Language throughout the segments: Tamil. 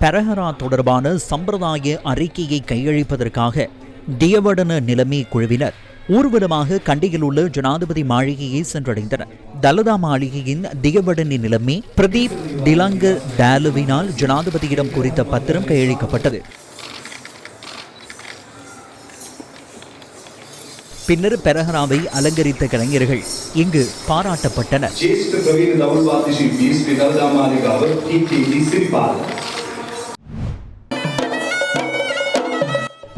பெரஹரா தொடர்பான சம்பிரதாய அறிக்கையை கையளிப்பதற்காக தியவடன நிலைமை குழுவினர் ஊர்வலமாக கண்டியில் உள்ள ஜனாதிபதி மாளிகையை சென்றடைந்தனர். தலதா மாளிகையின் தியவடனி நிலைமை பிரதீப் திலங்க டேலுவினால் ஜனாதிபதியிடம் குறித்த பத்திரம் கையளிக்கப்பட்டது. பின்னர் பெரஹராவை அலங்கரித்த கலைஞர்கள் இங்கு பாராட்டப்பட்டனர்.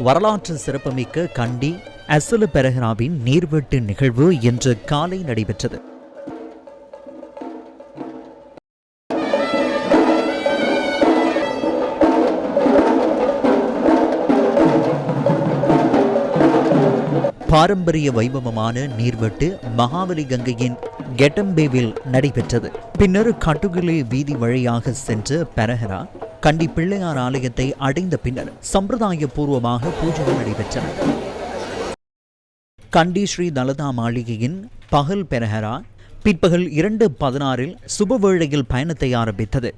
வரலாற்று சிறப்புமிக்க கண்டி அசலு பெரஹராவின் நீர்வெட்டு நிகழ்வு இன்று காலை நடைபெற்றது. பாரம்பரிய வைபவமான நீர்வெட்டு மகாவலி கங்கையின் கெட்டம்பேவில் நடைபெற்றது. பின்னர் கட்டுகிளி வீதி வழியாக சென்று பெரஹரா கண்டி பிள்ளையார் ஆலயத்தை அடைந்த பின்னர் சம்பிரதாய பூர்வமாக பூஜைகள் நடைபெற்றன. கண்டி ஸ்ரீ தலதா மாளிகையின் பகல் பெரஹரா பிற்பகல் இரண்டு பதினாறில் சுபவேளையில் பயணத்தை ஆரம்பித்தது.